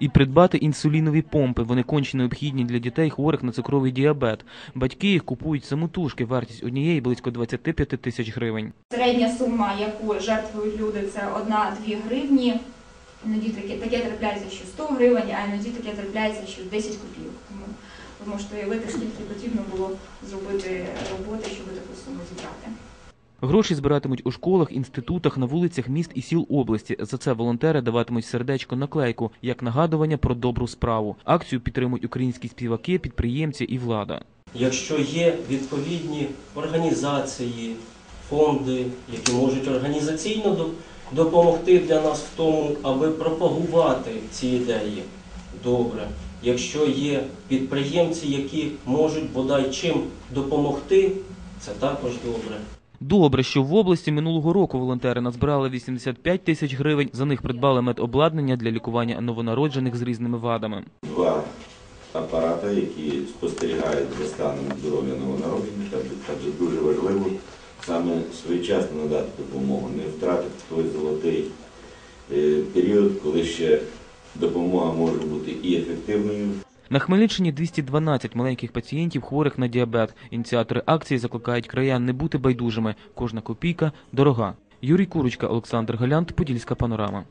І придбати інсулінові помпи. Вони конче необхідні для дітей, хворих на цукровий діабет. Батьки їх купують самотужки. Вартість однієї близько 25 тисяч гривень. Середня сума, яку жертвують люди, це 1-2 гривні. Іноді таке, таке трапляється, що 100 гривень, а іноді таке трапляється, що 10 копійок. Тому ви можете уявити, скільки потрібно було зробити роботи, Гроші збиратимуть у школах, інститутах, на вулицях міст і сіл області. За це волонтери даватимуть сердечко наклейку як нагадування про добру справу. Акцію підтримують українські співаки, підприємці і влада. Якщо є відповідні організації, фонди, які можуть організаційно допомогти для нас в тому, аби пропагувати ці ідеї, добре. Якщо є підприємці, які можуть бодай чим допомогти, це також добре. Добре, що в області минулого року волонтери назбирали 85 тисяч гривень. За них придбали медобладнання для лікування новонароджених з різними вадами. два апарати, які спостерігають за станом здоров'я новонароджених, адже дуже важливо саме своєчасно надати допомогу, не втратити той золотий е, період, коли ще допомога може бути і ефективною, На Хмельниччині 212 маленьких пацієнтів хворих на діабет. Ініціатори акції закликають краян не бути байдужими. Кожна копійка дорога. Юрій Курочка, Олександр Галянт, Подільська панорама.